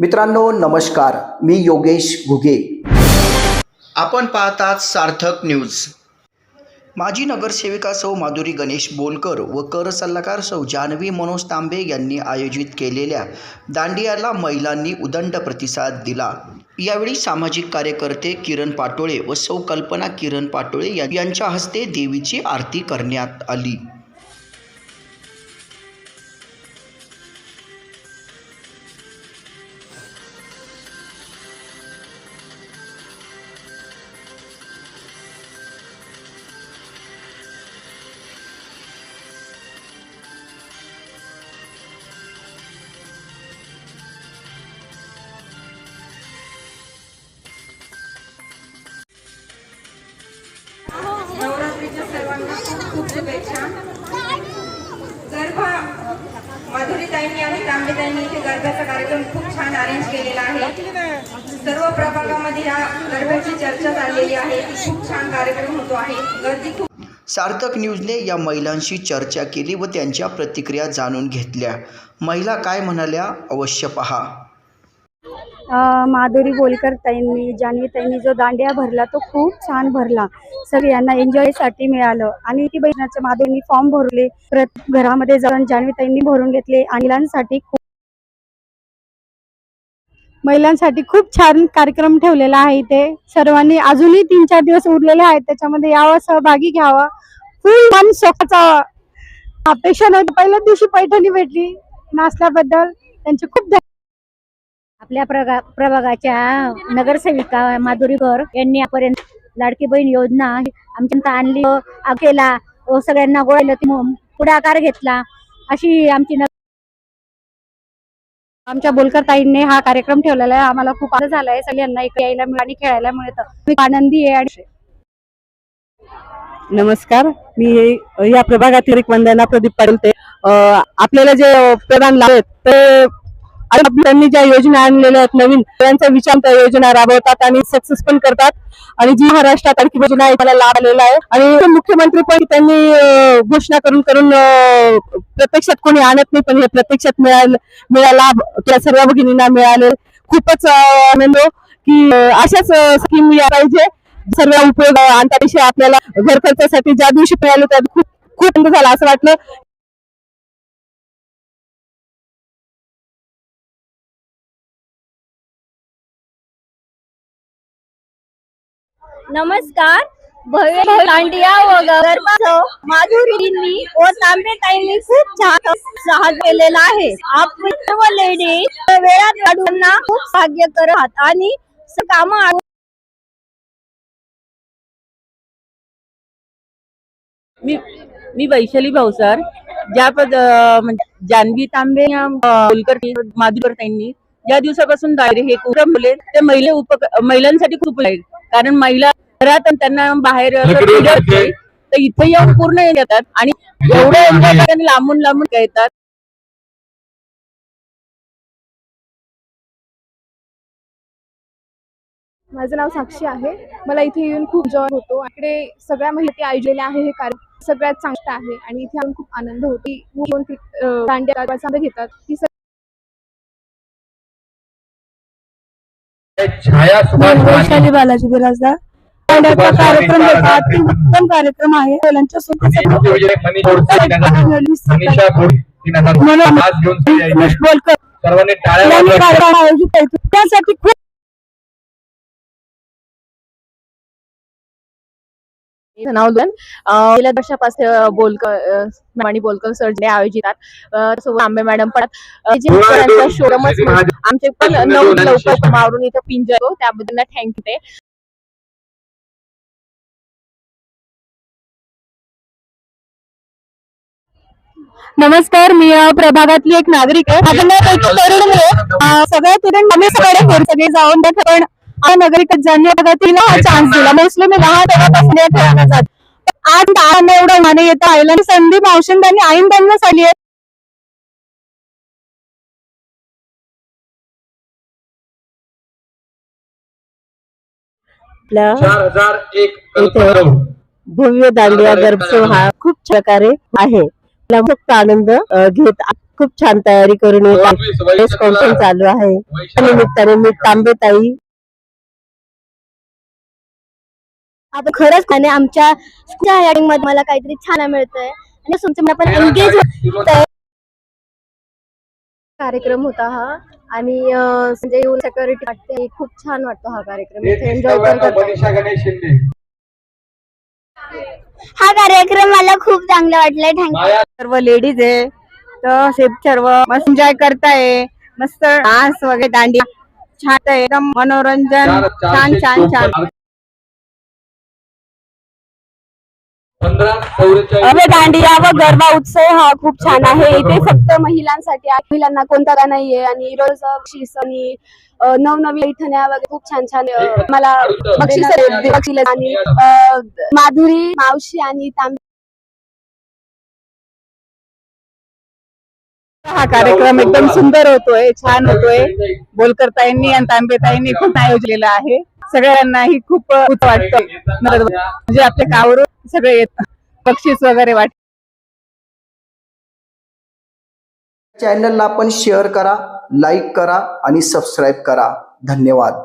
मित्रांनो नमस्कार. मी योगेश घुगे. आपण पाहतात सार्थक न्यूज. माजी नगरसेविका सौ माधुरी गणेश बोलकर व कर सल्लागार सौ जानवी मनोज तांबे यांनी आयोजित केलेल्या दांडियाला महिलांनी उदंड प्रतिसाद दिला. यावेळी सामाजिक कार्यकर्ते किरण पाटोळे व सौ कल्पना किरण पाटोळे यांच्या हस्ते देवीची आरती करण्यात आली. ताईंनी आणि तांबेताईंनी इथे गरब्याचा कार्यक्रम खूप छान अरेंज केलेला आहे. सर्व प्रभागामध्ये या गरब्याची चर्चा चाललेली आहे. खूप छान कार्यक्रम होतो आहे. गर्दी खूप सार्थक न्यूजने या महिलांशी चर्चा केली व त्यांच्या प्रतिक्रिया जाणून घेतल्या. महिला काय म्हणाल्या? अवश्य पहा. माधुरी बोलकर ताईंनी जान्हवी ताईंनी जो दांडिया भरला तो खूप छान भरला. सगळ्यांना एन्जॉयसाठी मिळालं. आणि ती बहिणाच्या माधुरींनी फॉर्म भरले परत घरामध्ये जाऊन जान्हवी ताईंनी भरून घेतले. आणि महिलांसाठी खूप महिलांसाठी खूप छान कार्यक्रम ठेवलेला आहे इथे. सर्वांनी अजूनही तीन चार दिवस उरलेले आहेत. त्याच्यामध्ये यावं सहभागी घ्यावा. फुल मन स्वतःचा अपेक्षा नव्हती पहिल्याच दिवशी पैठणी भेटली नाचल्याबद्दल. त्यांचे खूप आपल्या प्रगा प्रभागाच्या नगरसेविका माधुरीकर यांनी आपर्यंत लाडकी बहीण योजना आमच्या आणली. केला व सगळ्यांना गोळलं पुढाकार घेतला. अशी आमची आमच्या बोलकर ताईंनी हा कार्यक्रम ठेवलेला आहे. आम्हाला खूप आनंद झाला आहे सगळ्यांना इकडे यायला मिळत आणि खेळायला मिळतं. मी आनंदी आहे आणि नमस्कार. मी या प्रभागातील एक वंदना प्रदीप पाटील ते. आपल्याला जे प्रदान लावत ते आणि त्यांनी ज्या योजना आणलेल्या आहेत नवीन त्यांचा विचार त्या योजना राबवतात आणि सक्सेस पण करतात. आणि जी महाराष्ट्रात आणखी योजना आहे त्याला लाभ आलेला आहे. आणि मुख्यमंत्री पण त्यांनी घोषणा करून करून प्रत्यक्षात कोणी आणत नाही पण हे प्रत्यक्षात मिळालं मिळाला त्या सर्व भगिनींना मिळाले. खूपच आनंद हो, की अशाच स्कीम या पाहिजे. सर्व उपयोग आणता आपल्याला घर खर्चासाठी ज्या दिवशी मिळाले त्या खूप खूप आनंद झाला असं वाटलं. नमस्कार भव्य भव्य व गरबाचं माधुरींनी व तांबेताईंनी खूप छान साहस केलेला आहे. आपण सर्व लेडी वेळात काढून खूप भाग्य करत आहात आणि काम मी मी वैशाली भाऊसर ज्या पद म्हणजे जान्हवी तांबे या, बोलकर माधुकर त्यांनी ज्या दिवसापासून दायरे हे उपक्रम मुले ते महिला उप महिलांसाठी खूप आहे. कारण महिला घरात आणि त्यांना बाहेर. तर इथे येऊन पूर्ण येतात आणि एवढं एन्जॉय करतात आणि लांबून लांबून येतात माझं नाव साक्षी आहे. मला इथे येऊन खूप जॉय होतो. इकडे सगळ्या माहिती आयोजलेले आहे हे कार्य सगळ्यात चांगलं आहे. आणि इथे खूप आनंद होतो. घेतात. छाया वैशाली बालाजी बिराजदार. दांड्याचा कार्यक्रम घेतात ती उत्तम कार्यक्रम आहे. महिलांच्या मनीषा गोडी तीन नावलन गेल्या वर्षापासून बोलकर मॅडम बोलकर सर जे आयोजितात सोबत आंबे मॅडम पण शोरूमच आमचे पण नऊ लवकर मारून इथं पिंजर त्याबद्दल थँक्यू ते. नमस्कार मी प्रभागातली एक नागरिक आहे. माझं नाव एक तरुण आहे. अ, सगळे तरुण आम्ही सगळे सगळे जाऊन पण नागरिक ज्यांनी भागातील चान्स दिला. मोस्टली मी लहान तेव्हापासून या खेळायला जात. आज दहा एवढं माने येतं आईला मावशीन त्यांनी आईन त्यांना आली आहे. भव्य दांडिया गर्भोत्सव हा खूप प्रकारे आहे. फक्त आनंद घेत खूप छान तयारी करून प्रेस कॉन्फरन्स चालू आहे. त्या निमित्ताने मी तांबेताई आपण खरंच आणि आमच्या स्कूलच्या या मध्ये मला काहीतरी छान मिळतंय. आणि तुमचं आपण एंगेज कार्यक्रम होता हा. आणि म्हणजे येऊन सेक्युरिटी वाटते. खूप छान वाटतो हा कार्यक्रम. इथे एन्जॉय पण करता हा कार्यक्रम मला खूप चांगला वाटलाय. थँक्यू सर्व लेडीज आहे. तर हे सर्व मस्त एन्जॉय करताय. मस्त डान्स वगैरे दांडिया. छान आहे. एकदम मनोरंजन. छान छान छान. दांडिया व गरबा उत्सव हा खूप छान आहे. इथे फक्त महिलांसाठी आहे. महिलांना कोणता का नाहीये. आणि रोज बक्षीस आणि नवनवी पैठण्या वगैरे खूप छान छान मला बक्षीस आणि माधुरी मावशी आणि तांबे हा कार्यक्रम एकदम सुंदर होतोय छान होतोय. बोलकर ताईंनी आणि तांबे ताईंनी खूप आयोजलेला आहे. सगळ्यांनाही खूप वाटत. म्हणजे आपल्या गावावरून सगळे येत. बक्षीस वगैरे वाट चॅनलला पण शेअर करा लाईक करा आणि सबस्क्राईब करा. धन्यवाद.